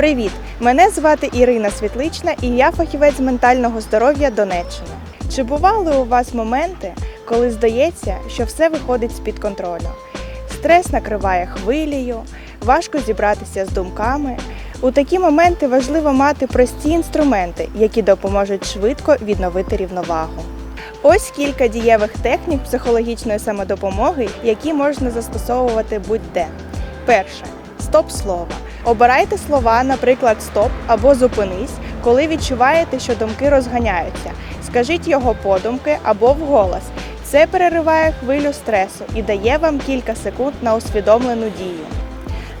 Привіт! Мене звати Ірина Світлична і я фахівець ментального здоров'я Донеччини. Чи бували у вас моменти, коли здається, що все виходить з-під контролю? Стрес накриває хвилею, важко зібратися з думками. У такі моменти важливо мати прості інструменти, які допоможуть швидко відновити рівновагу. Ось кілька дієвих технік психологічної самодопомоги, які можна застосовувати будь-де. Перше стоп слова. Обирайте слова, наприклад, стоп або зупинись, коли відчуваєте, що думки розганяються. Скажіть його подумки або вголос. Це перериває хвилю стресу і дає вам кілька секунд на усвідомлену дію.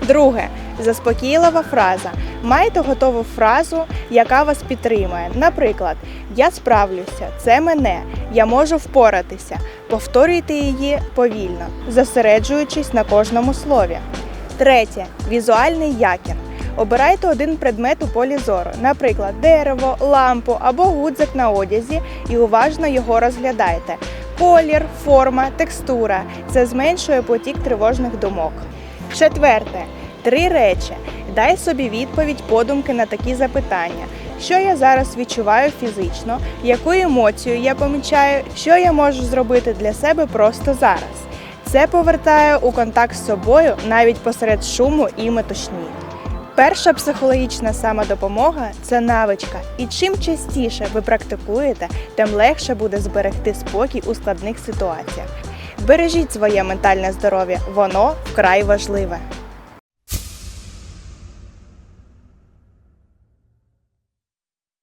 Друге заспокійлива фраза. Майте готову фразу, яка вас підтримує. Наприклад, я справлюся, це мене, я можу впоратися. Повторюйте її повільно, зосереджуючись на кожному слові. Третє візуальний якір. Обирайте один предмет у полі зору, наприклад, дерево, лампу або гудзик на одязі, і уважно його розглядайте. Колір, форма, текстура це зменшує потік тривожних думок. Четверте три речі. Дай собі відповідь подумки на такі запитання. Що я зараз відчуваю фізично, яку емоцію я помічаю, що я можу зробити для себе просто зараз. Це повертає у контакт з собою навіть посеред шуму і метушні. Перша психологічна самодопомога це навичка, і чим частіше ви практикуєте, тим легше буде зберегти спокій у складних ситуаціях. Бережіть своє ментальне здоров'я, воно вкрай важливе.